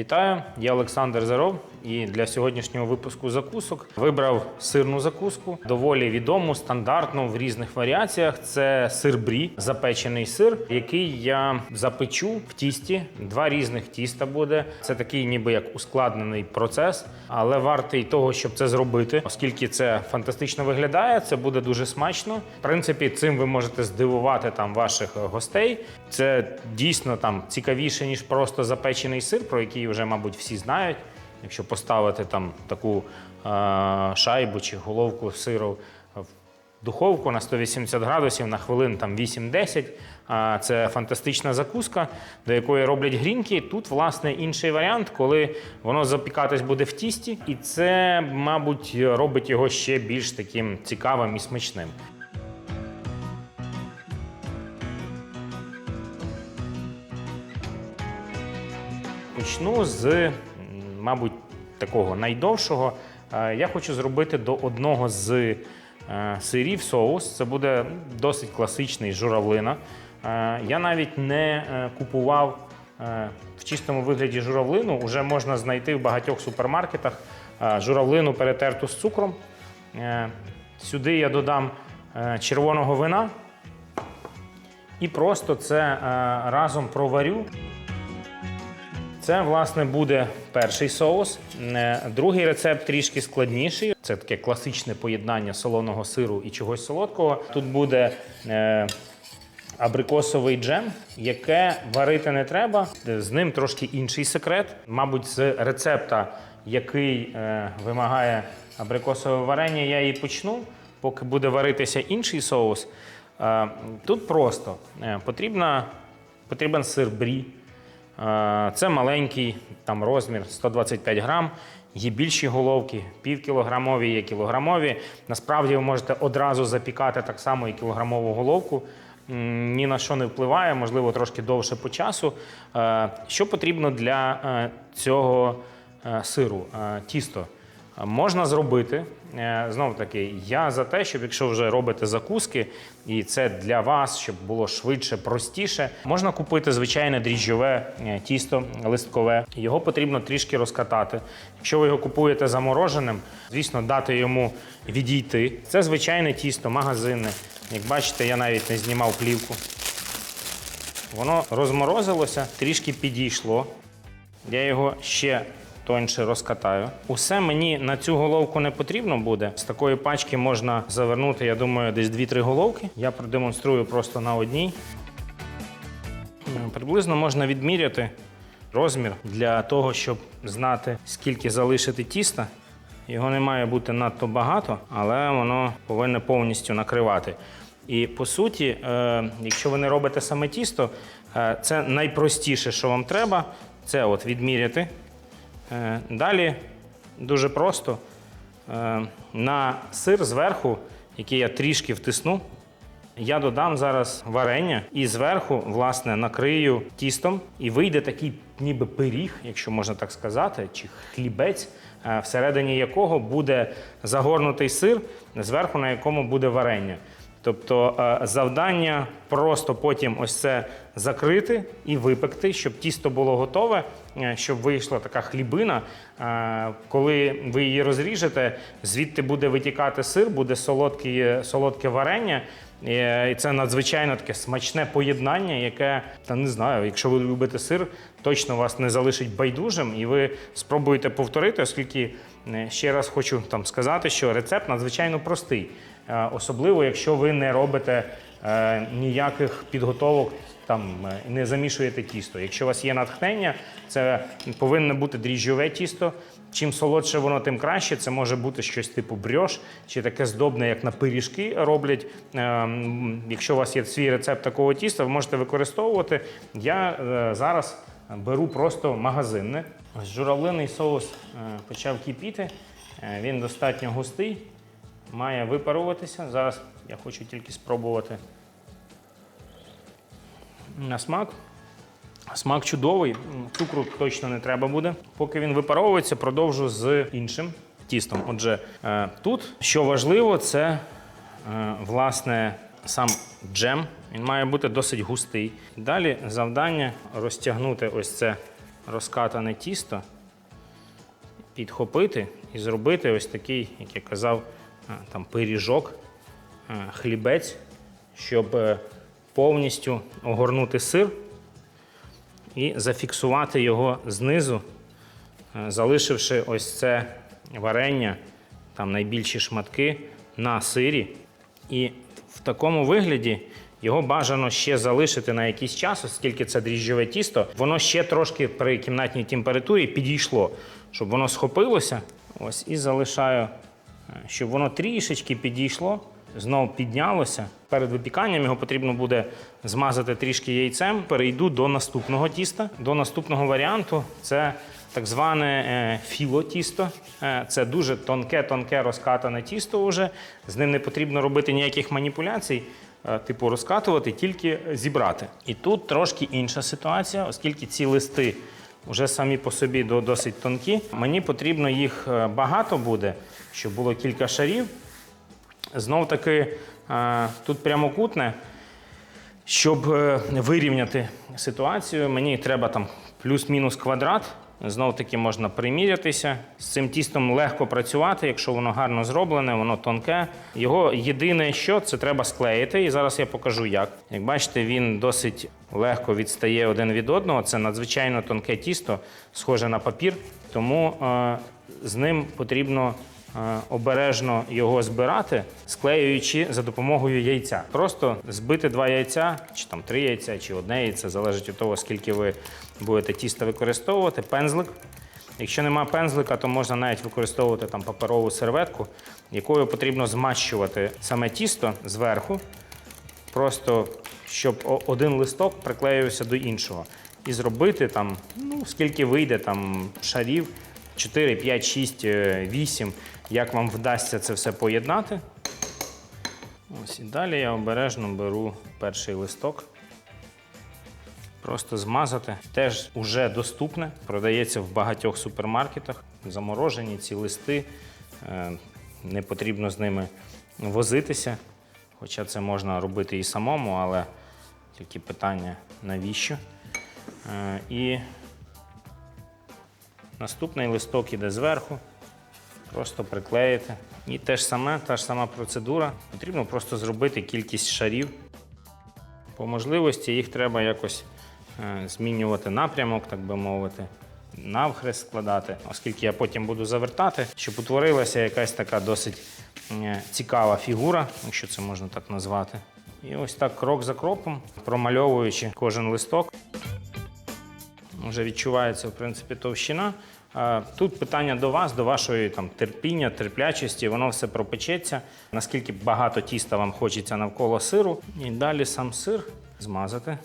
Вітаю, я Олександр Заров. І для сьогоднішнього випуску закусок вибрав сирну закуску, доволі відому, стандартну в різних варіаціях. Це сир брі, запечений сир, який я запечу в тісті. Два різних тіста буде. Це такий, ніби як ускладнений процес, але вартий того, щоб це зробити, оскільки це фантастично виглядає. Це буде дуже смачно. В принципі, цим ви можете здивувати там ваших гостей. Це дійсно там цікавіше ніж просто запечений сир, про який вже, мабуть, всі знають. Якщо поставити там таку е, шайбу чи головку сиру в духовку на 180 градусів на хвилин там 8-10, е, це фантастична закуска, до якої роблять грінки. Тут, власне, інший варіант, коли воно запікатись буде в тісті, і це, мабуть, робить його ще більш таким цікавим і смачним. Почну з, мабуть, такого найдовшого. Е, Я хочу зробити до одного з е, сирів соус. Це буде досить класичний журавлина. Е, Я навіть не купував в чистому вигляді журавлину. Уже можна знайти в багатьох супермаркетах журавлину перетерту з цукром. Сюди я додам червоного вина і просто це разом проварю. Це, власне, буде перший соус. Е, Другий рецепт трішки складніший. Це таке класичне поєднання солоного сиру і чогось солодкого. Тут буде е, абрикосовий джем, яке варити не треба. З ним трошки інший секрет. Мабуть, з рецепта, який е, вимагає абрикосове варення, я і почну. Поки буде варитися інший соус. Е, тут просто е, потрібна, потрібен сир брі. Е, Це маленький там розмір 125 грам. Є більші головки, півкілограмові, є кілограмові. Насправді ви можете одразу запікати так само і кілограмову головку. Ні на що не впливає, можливо, трошки довше по часу. Е, Що потрібно для е, цього сиру? Тісто. Е, Можна зробити. Знову таки, я за те, щоб якщо вже робите закуски, і це для вас, щоб було швидше, простіше, можна купити звичайне дріжджове е, тісто листкове. Його потрібно трішки розкатати. Якщо ви його купуєте замороженим, звісно, дати йому відійти. Це звичайне тісто, магазинне. Як бачите, я навіть не знімав плівку. Воно розморозилося, трішки підійшло. Я його ще тоньше розкатаю. Усе мені на цю головку не потрібно буде. З такої пачки можна завернути, я думаю, десь 2-3 головки. Я продемонструю просто на одній. Приблизно можна відміряти розмір для того, щоб знати, скільки залишити тіста. Його не має бути надто багато, але воно повинно повністю накривати. І по суті, е, якщо ви не робите саме тісто, е, це найпростіше, що вам треба, це от відміряти. Е, Далі дуже просто е, на сир зверху, який я трішки втисну, я додам зараз варення і зверху, власне, накрию тістом, і вийде такий ніби пиріг, якщо можна так сказати, чи хлібець, е, всередині якого буде загорнутий сир, зверху на якому буде варення. Тобто е, завдання просто потім ось це закрити і випекти, щоб тісто було готове, е, щоб вийшла така хлібина. Е, Коли ви її розріжете, звідти буде витікати сир, буде солодке, солодке варення. І це надзвичайно таке смачне поєднання, яке, та не знаю, якщо ви любите сир, точно вас не залишить байдужим, і ви спробуєте повторити, оскільки ще раз хочу там сказати, що рецепт надзвичайно простий. Е, Особливо, якщо ви не робите е, ніяких підготовок, там е, не замішуєте тісто. Якщо у вас є натхнення, це повинно бути дріжджове тісто. Чим солодше воно, тим краще. Це може бути щось типу брьош чи таке здобне, як на пиріжки роблять. Е, Якщо у вас є свій рецепт такого тіста, ви можете використовувати. Я е, зараз беру просто магазинне. Ось журавлиний соус е, почав кипіти. Е, Він достатньо густий, має випаруватися. Зараз я хочу тільки спробувати на смак. Смак чудовий, цукру точно не треба буде. Поки він випаровується, продовжу з іншим тістом. Отже, е, тут що важливо, це власне сам джем. Він має бути досить густий. Далі завдання розтягнути ось це розкатане тісто, підхопити і зробити ось такий, як я казав, там пиріжок, хлібець, щоб е, повністю огорнути сир і зафіксувати його знизу, е, залишивши ось це варення, там найбільші шматки на сирі. І в такому вигляді його бажано ще залишити на якийсь час, оскільки це дріжджове тісто, воно ще трошки при кімнатній температурі підійшло, щоб воно схопилося. Ось і залишаю, е, щоб воно трішечки підійшло, знову піднялося. Перед випіканням його потрібно буде змазати трішки яйцем. Перейду до наступного тіста. До наступного варіанту це так зване е, філо-тісто. Е, Це дуже тонке-тонке розкатане тісто вже. З ним не потрібно робити ніяких маніпуляцій, типу розкатувати, тільки зібрати. І тут трошки інша ситуація, оскільки ці листи вже самі по собі досить тонкі. Мені потрібно їх е, багато буде, щоб було кілька шарів. Знов таки е, тут прямокутне. Щоб е, вирівняти ситуацію, мені треба там плюс-мінус квадрат. Знов таки можна примірятися. З цим тістом легко працювати, якщо воно гарно зроблене, воно тонке. Його єдине, що це треба склеїти, і зараз я покажу як. Як бачите, він досить легко відстає один від одного. Це надзвичайно тонке тісто, схоже на папір. Тому е, з ним потрібно е, обережно його збирати, склеюючи за допомогою яйця. Просто збити два яйця, чи там три яйця, чи одне яйце, залежить від того, скільки ви будете тіста використовувати. Пензлик. Якщо нема пензлика, то можна навіть використовувати там паперову серветку, якою потрібно змащувати саме тісто зверху, просто щоб один листок приклеювався до іншого. І зробити там, ну, скільки вийде там шарів, 4, 5, 6, 8, як вам вдасться це все поєднати. Ось і далі я обережно беру перший листок. Просто змазати. Теж уже доступне, продається в багатьох супермаркетах. Заморожені ці листи, е, не потрібно з ними возитися. Хоча це можна робити і самому, але тільки питання навіщо. Е, І наступний листок іде зверху. Просто приклеїти. І те ж саме, та ж сама процедура. Потрібно просто зробити кількість шарів. По можливості їх треба якось змінювати напрямок, так би мовити, навхрест складати, оскільки я потім буду завертати, щоб утворилася якась така досить е, цікава фігура, якщо це можна так назвати. І ось так крок за кроком, промальовуючи кожен листок, вже відчувається в принципі товщина. Е, Тут питання до вас, до вашої там терпіння, терплячості, воно все пропечеться. Наскільки багато тіста вам хочеться навколо сиру. І далі сам сир змазати.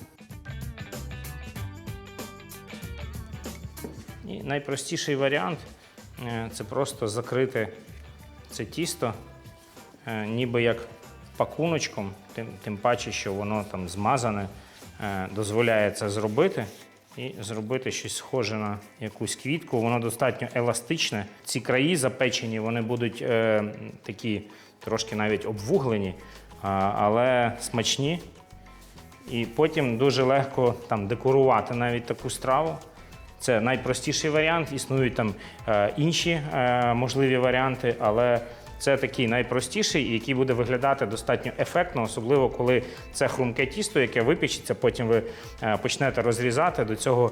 І найпростіший варіант е, це просто закрити це тісто, е, ніби як пакуночком, тим, тим паче, що воно там змазане, е, дозволяє це зробити. І зробити щось схоже на якусь квітку. Воно достатньо еластичне. Ці краї запечені, вони будуть е, такі трошки навіть обвуглені, а, але смачні. І потім дуже легко там декорувати навіть таку страву. Це найпростіший варіант. Існують там е, інші е, можливі варіанти, але це такий найпростіший, який буде виглядати достатньо ефектно, особливо коли це хрумке тісто, яке випічеться, потім ви е, почнете розрізати до цього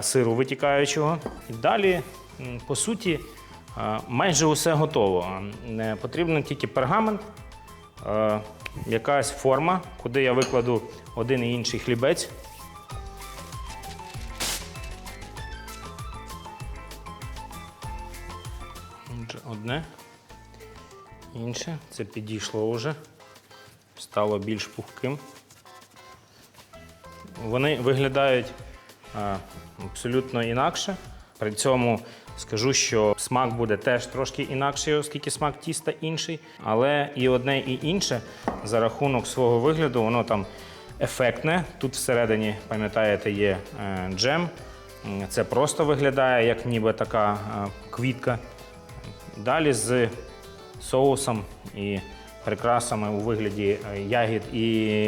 сиру витікаючого. І далі, по суті, майже усе готово. Не потрібно тільки пергамент, якась форма, куди я викладу один і інший хлібець. Отже, Одне, інше. Це підійшло вже, стало більш пухким. Вони виглядають абсолютно інакше. При цьому скажу, що смак буде теж трошки інакший, оскільки смак тіста інший. Але і одне, і інше за рахунок свого вигляду, воно там ефектне. Тут всередині, пам'ятаєте, є е, джем. Це просто виглядає як ніби така е, квітка. Далі з соусом і прикрасами у вигляді е, ягід і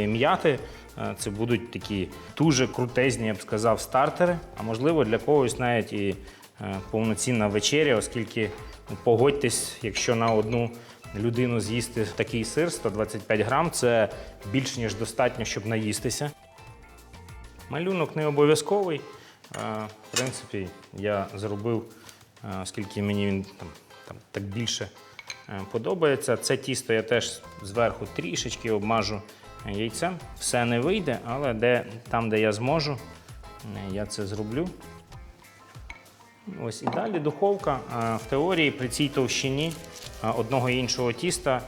м'яти е, це будуть такі дуже крутезні, я б сказав, стартери. А можливо, для когось навіть і е, повноцінна вечеря, оскільки ну, погодьтесь, якщо на одну людину з'їсти такий сир 125 грам, це більш ніж достатньо, щоб наїстися. Малюнок не обов'язковий. В принципі, я зробив, оскільки мені він там, там так більше е, подобається. Це тісто я теж зверху трішечки обмажу яйцем. Все не вийде, але де, там, де я зможу, е, я це зроблю. Ось і далі духовка. Е, В теорії при цій товщині одного і іншого тіста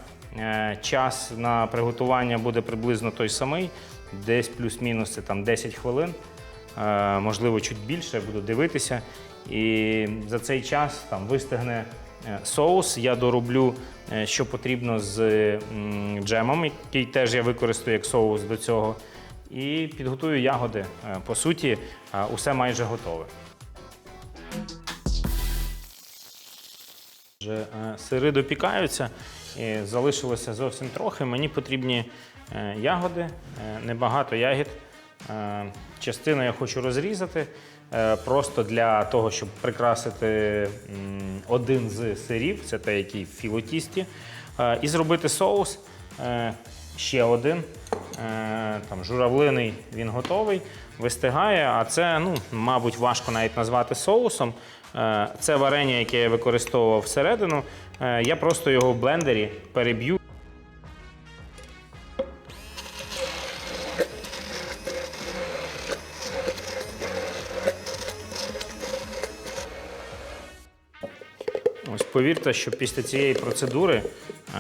час на приготування буде приблизно той самий, десь плюс-мінус це там 10 хвилин, можливо, чуть більше, буду дивитися. І за цей час там вистигне соус. Я дороблю, е, що потрібно з джемом, який теж я використаю як соус до цього. І підготую ягоди. Е, По суті, е, усе майже готове. Вже е, сири допікаються, і залишилося зовсім трохи. Мені потрібні е, ягоди, е, небагато ягід. Е, Частину я хочу розрізати е, просто для того, щоб прикрасити один з сирів, це той, який в філотісті, е, і зробити соус. Е, Ще один. Е, Там журавлиний він готовий, вистигає, а це, ну, мабуть, важко навіть назвати соусом. Е, Це варення, яке я використовував всередину. Е, Я просто його в блендері переб'ю. Повірте, що після цієї процедури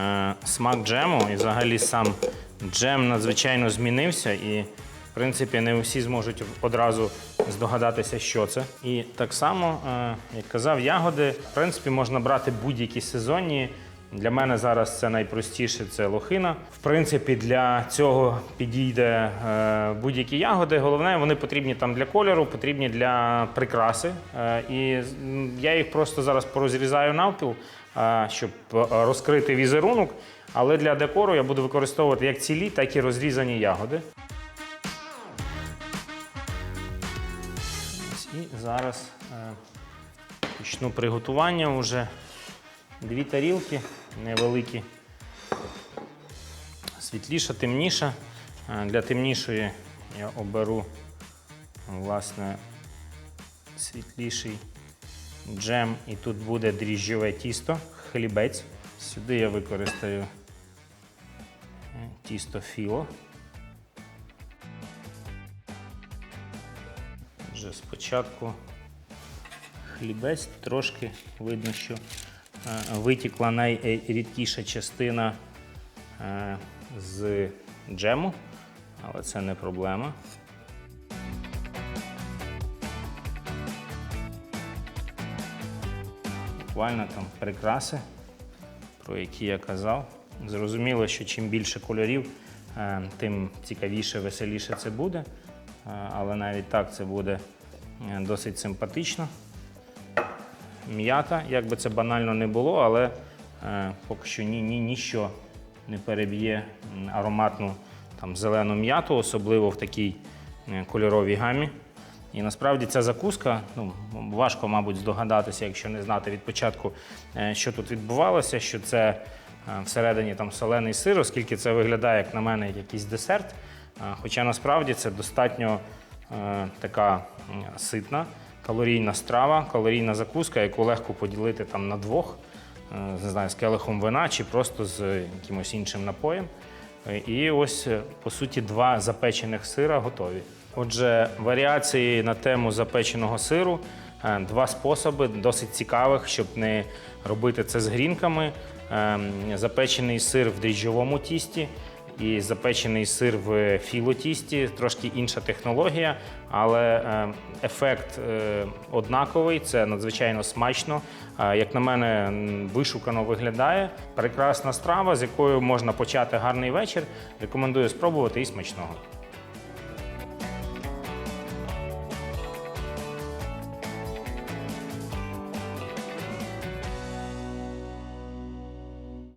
е, смак джему і взагалі сам джем надзвичайно змінився. І, в принципі, не усі зможуть одразу здогадатися, що це. І так само, е, як казав, ягоди, в принципі, можна брати будь-які сезонні. Для мене зараз це найпростіше це лохина. В принципі, для цього підійде е, будь-які ягоди. Головне, вони потрібні там для кольору, потрібні для прикраси. Е, і я їх просто зараз порозрізаю навпіл, е, щоб розкрити візерунок. Але для декору я буду використовувати як цілі, так і розрізані ягоди. І зараз почну приготування вже. Дві тарілки невеликі, світліша, темніша. Е, Для темнішої я оберу власне світліший джем, і тут буде дріжджове тісто, хлібець. Сюди я використаю е, тісто філо. Отже, спочатку хлібець трошки видно, що витікла найрідкіша частина е, з джему, але це не проблема. Буквально там прикраси, про які я казав. Зрозуміло, що чим більше кольорів, е, тим цікавіше, веселіше це буде. Е, Але навіть так це буде е, досить симпатично м'ята, як би це банально не було, але е, поки що ні, ні, ніщо не переб'є ароматну там, зелену м'яту, особливо в такій е, кольоровій гамі. І насправді ця закуска, ну, важко, мабуть, здогадатися, якщо не знати від початку, е, що тут відбувалося, що це е, всередині там солений сир, оскільки це виглядає, як на мене, як якийсь десерт. Е, Хоча насправді це достатньо е, така м, ситна, калорійна страва, калорійна закуска, яку легко поділити там на двох, е, не знаю, з келихом вина чи просто з якимось іншим напоєм. І ось, е, по суті, два запечених сира готові. Отже, варіації на тему запеченого сиру, е, два способи досить цікавих, щоб не робити це з грінками. Ем, Запечений сир в дріжджовому тісті і запечений сир в філотісті, трошки інша технологія, але е, ефект е, однаковий, це надзвичайно смачно. Як на мене, вишукано виглядає. Прекрасна страва, з якою можна почати гарний вечір. Рекомендую спробувати і смачного.